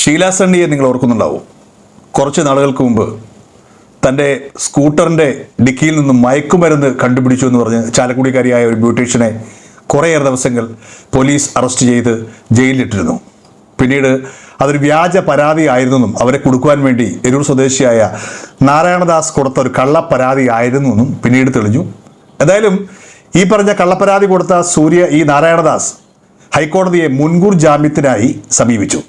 ഷീല സണ്ണിയെ നിങ്ങൾ ഓർക്കുന്നുണ്ടാവും. കുറച്ച് നാളുകൾക്ക് മുമ്പ് തന്റെ സ്കൂട്ടറിന്റെ ഡിക്കിയിൽ നിന്ന് മയക്കുമരുന്ന് കണ്ടുപിടിച്ചു എന്ന് പറഞ്ഞ് ചാലക്കുടിക്കാരിയായ ഒരു ബ്യൂട്ടീഷ്യനെ കുറേയേറെ ദിവസങ്ങൾ പോലീസ് അറസ്റ്റ് ചെയ്ത് ജയിലിലിട്ടിരുന്നു. പിന്നീട് അതൊരു വ്യാജ പരാതി ആയിരുന്നെന്നും അവരെ കൊടുക്കുവാൻ വേണ്ടി എരൂർ സ്വദേശിയായ നാരായണദാസ് കൊടുത്ത ഒരു കള്ള പരാതി ആയിരുന്നു എന്നും പിന്നീട് തെളിഞ്ഞു. എന്തായാലും ഈ പറഞ്ഞ കള്ളപ്പരാതി കൊടുത്ത സൂര്യ ഈ നാരായണദാസ് ഹൈക്കോടതിയെ മുൻകൂർ ജാമ്യത്തിനായി സമീപിച്ചു.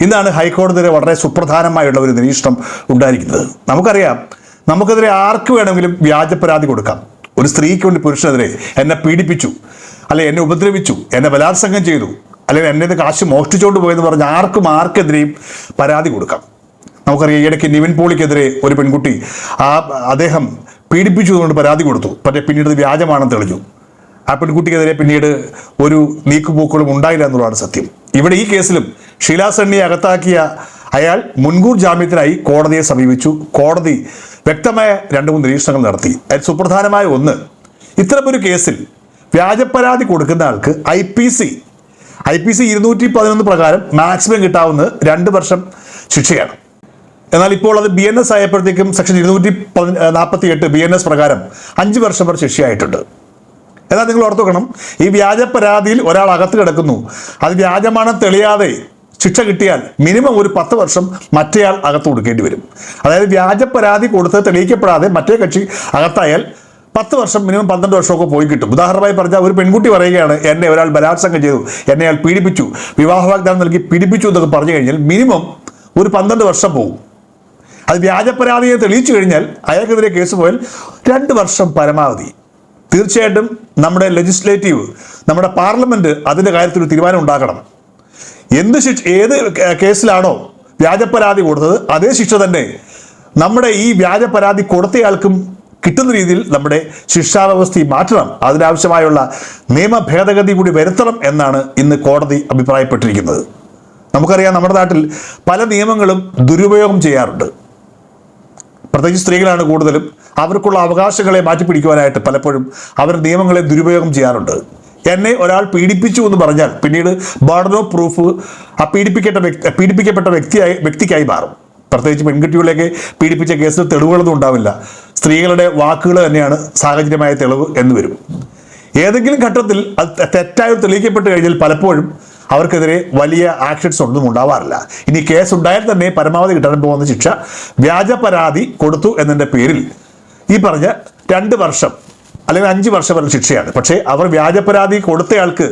ഇന്നാണ് ഹൈക്കോടതിയുടെ വളരെ സുപ്രധാനമായുള്ള ഒരു നിരീക്ഷണം ഉണ്ടായിരിക്കുന്നത്. നമുക്കറിയാം നമുക്കെതിരെ ആർക്ക് വേണമെങ്കിലും വ്യാജ പരാതി കൊടുക്കാം. ഒരു സ്ത്രീക്ക് വേണ്ടി പുരുഷനെതിരെ എന്നെ പീഡിപ്പിച്ചു അല്ലെ എന്നെ ഉപദ്രവിച്ചു എന്നെ ബലാത്സംഗം ചെയ്തു അല്ലെങ്കിൽ എന്നെ കാശ് മോഷ്ടിച്ചുകൊണ്ട് പോയെന്ന് പറഞ്ഞ് ആർക്കും ആർക്കെതിരെയും പരാതി കൊടുക്കാം. നമുക്കറിയാം ഈയിടയ്ക്ക് നിവിൻ പോളിക്കെതിരെ ഒരു പെൺകുട്ടി ആ അദ്ദേഹം പീഡിപ്പിച്ചു എന്നുകൊണ്ട് പരാതി കൊടുത്തു. പക്ഷേ പിന്നീട് വ്യാജമാണെന്ന് തെളിഞ്ഞു. ആ പെൺകുട്ടിക്കെതിരെ പിന്നീട് ഒരു നീക്കുപോക്കുകളും ഉണ്ടായില്ല എന്നുള്ളതാണ് സത്യം. ഇവിടെ ഈ കേസിലും ഷീലാ സണ്ണിയെ അകത്താക്കിയ അയാൾ മുൻകൂർ ജാമ്യത്തിനായി കോടതിയെ സമീപിച്ചു. കോടതി വ്യക്തമായ രണ്ട് മൂന്ന് നിരീക്ഷണങ്ങൾ നടത്തി. അതിൽ സുപ്രധാനമായ ഒന്ന് ഇത്തരമൊരു കേസിൽ വ്യാജപരാതി കൊടുക്കുന്ന ആൾക്ക് I P C I P C ഇരുന്നൂറ്റി പതിനൊന്ന് പ്രകാരം മാക്സിമം കിട്ടാവുന്ന രണ്ട് വർഷം ശിക്ഷയാണ്. എന്നാൽ ഇപ്പോൾ അത് ബി എൻ എസ് ആയപ്പോഴത്തേക്കും സെക്ഷൻ ഇരുന്നൂറ്റി നാൽപ്പത്തി എട്ട് ബി എൻ എസ് പ്രകാരം അഞ്ച് വർഷം വരെ ശിക്ഷയായിട്ടുണ്ട്. എന്നാൽ നിങ്ങൾ ഓർത്തു വെക്കണം ഈ വ്യാജ പരാതിയിൽ ഒരാൾ അകത്ത് കിടക്കുന്നു. അത് വ്യാജമാണെന്ന് തെളിയാതെ ശിക്ഷ കിട്ടിയാൽ മിനിമം ഒരു പത്ത് വർഷം മറ്റേയാൾ അകത്ത് കൊടുക്കേണ്ടി വരും. അതായത് വ്യാജ പരാതി കൊടുത്ത് തെളിയിക്കപ്പെടാതെ മറ്റേ കക്ഷി അകത്തായാൽ പത്ത് വർഷം മിനിമം പന്ത്രണ്ട് വർഷമൊക്കെ പോയി കിട്ടും. ഉദാഹരണമായി പറഞ്ഞാൽ ഒരു പെൺകുട്ടി പറയുകയാണ് എന്നെ ഒരാൾ ബലാത്സംഗം ചെയ്തു എന്നെ അയാൾ പീഡിപ്പിച്ചു വിവാഹ വാഗ്ദാനം നൽകി പീഡിപ്പിച്ചു എന്നൊക്കെ പറഞ്ഞു കഴിഞ്ഞാൽ മിനിമം ഒരു പന്ത്രണ്ട് വർഷം പോകും അത് വ്യാജ പരാതിയെ തെളിയിച്ചു കഴിഞ്ഞാൽ അയാൾക്കെതിരെ കേസ് പോയാൽ രണ്ട് വർഷം പരമാവധി. തീർച്ചയായിട്ടും നമ്മുടെ ലെജിസ്ലേറ്റീവ് നമ്മുടെ പാർലമെന്റ് അതിന്റെ കാര്യത്തിൽ തീരുമാനം ഉണ്ടാക്കണം. എന്ത് ശിക്ഷ ഏത് കേസിലാണോ വ്യാജ പരാതി കൊടുത്തത് അതേ ശിക്ഷ തന്നെ നമ്മുടെ ഈ വ്യാജ പരാതി കൊടുത്തയാൾക്കും കിട്ടുന്ന രീതിയിൽ നമ്മുടെ ശിക്ഷാ ശിക്ഷാവ്യവസ്ഥയെ മാറ്റണം. അതിനാവശ്യമായുള്ള നിയമ ഭേദഗതി കൂടി വരുത്തണം എന്നാണ് ഇന്ന് കോടതി അഭിപ്രായപ്പെട്ടിരിക്കുന്നത്. നമുക്കറിയാം നമ്മുടെ നാട്ടിൽ പല നിയമങ്ങളും ദുരുപയോഗം ചെയ്യാറുണ്ട്. പ്രത്യേകിച്ച് സ്ത്രീകളാണ് കൂടുതലും അവർക്കുള്ള അവകാശങ്ങളെ മാറ്റിപ്പിടിക്കുവാനായിട്ട് പലപ്പോഴും അവർ നിയമങ്ങളെ ദുരുപയോഗം ചെയ്യാറുണ്ട്. എന്നെ ഒരാൾ പീഡിപ്പിച്ചു എന്ന് പറഞ്ഞാൽ പിന്നീട് ബർഡൻ ഓഫ് പ്രൂഫ് ആ പീഡിപ്പിക്കപ്പെട്ട വ്യക്തി പീഡിപ്പിക്കപ്പെട്ട വ്യക്തിയായി വ്യക്തിക്കായി മാറും. പ്രത്യേകിച്ച് പെൺകുട്ടികളെയൊക്കെ പീഡിപ്പിച്ച കേസിൽ തെളിവുകളൊന്നും ഉണ്ടാവില്ല. സ്ത്രീകളുടെ വാക്കുകൾ തന്നെയാണ് സാഹചര്യമായ തെളിവ് എന്ന് വരും. ഏതെങ്കിലും ഘട്ടത്തിൽ അത് തെറ്റായി തെളിയിക്കപ്പെട്ട് കഴിഞ്ഞാൽ പലപ്പോഴും അവർക്കെതിരെ വലിയ ആക്ഷൻസ് ഒന്നും ഉണ്ടാവാറില്ല. ഇനി കേസ് ഉണ്ടായാൽ തന്നെ പരമാവധി കിട്ടാൻ പോകുന്ന ശിക്ഷ വ്യാജ പരാതി കൊടുത്തു എന്നതിന്റെ പേരിൽ ഈ പറഞ്ഞ രണ്ട് വർഷം അല്ലെങ്കിൽ അഞ്ച് വർഷം വരെ ശിക്ഷയാണ്. പക്ഷേ അവർ വ്യാജപരാതി കൊടുത്തയാൾക്ക്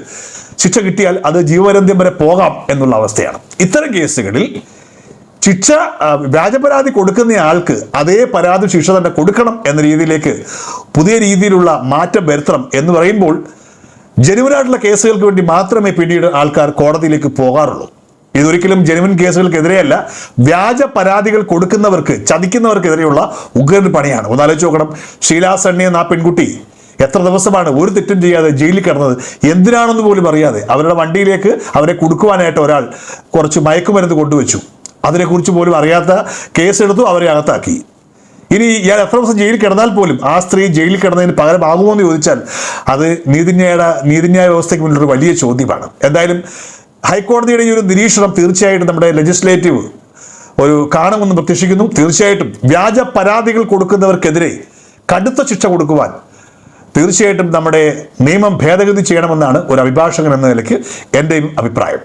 ശിക്ഷ കിട്ടിയാൽ അത് ജീവപര്യന്തം വരെ പോകാം എന്നുള്ള അവസ്ഥയാണ്. ഇത്തരം കേസുകളിൽ ശിക്ഷ വ്യാജപരാതി കൊടുക്കുന്ന ആൾക്ക് അതേ പരാതി ശിക്ഷ തന്നെ കൊടുക്കണം എന്ന രീതിയിലേക്ക് പുതിയ രീതിയിലുള്ള മാറ്റം വരുത്തണം എന്ന് പറയുമ്പോൾ ജനുവനായിട്ടുള്ള കേസുകൾക്ക് വേണ്ടി മാത്രമേ പിന്നീട് ആൾക്കാർ കോടതിയിലേക്ക് പോകാറുള്ളൂ. ഇതൊരിക്കലും ജനുവൻ കേസുകൾക്കെതിരെയല്ല വ്യാജ പരാതികൾ കൊടുക്കുന്നവർക്ക് ചതിക്കുന്നവർക്കെതിരെയുള്ള ഉഗ്രൻ പണിയാണ്. ഒന്ന് ആലോചിച്ച് നോക്കണം. ഷീലാ സണ്ണി എന്ന ആ പെൺകുട്ടി എത്ര ദിവസമാണ് ഒരു തെറ്റും ചെയ്യാതെ ജയിലിൽ കിടന്നത്? എന്തിനാണെന്ന് പോലും അറിയാതെ അവരുടെ വണ്ടിയിലേക്ക് അവരെ കൊടുക്കുവാനായിട്ട് ഒരാൾ കുറച്ച് മയക്കുമരുന്ന് കൊണ്ടുവച്ചു. അതിനെക്കുറിച്ച് പോലും അറിയാത്ത കേസെടുത്തു അവരെ അകത്താക്കി. ഇനി ഇയാൾ എത്ര ദിവസം ജയിലിൽ കിടന്നാൽ പോലും ആ സ്ത്രീ ജയിലിൽ കിടന്നതിന് പകരമാകുമോ എന്ന് ചോദിച്ചാൽ അത് നീതിന്യായ നീതിന്യായ വ്യവസ്ഥയ്ക്ക് മുന്നിലൊരു വലിയ ചോദ്യമാണ്. എന്തായാലും ഹൈക്കോടതിയുടെ ഈ ഒരു നിരീക്ഷണം തീർച്ചയായിട്ടും നമ്മുടെ ലെജിസ്ലേറ്റീവ് ഒരു കാണുമെന്ന് പ്രതീക്ഷിക്കുന്നു. തീർച്ചയായിട്ടും വ്യാജ പരാതികൾ കൊടുക്കുന്നവർക്കെതിരെ കടുത്ത ശിക്ഷ കൊടുക്കുവാൻ തീർച്ചയായിട്ടും നമ്മുടെ നിയമം ഭേദഗതി ചെയ്യണമെന്നാണ് ഒരു അഭിഭാഷകൻ എന്ന നിലയ്ക്ക് എന്റെയും അഭിപ്രായം.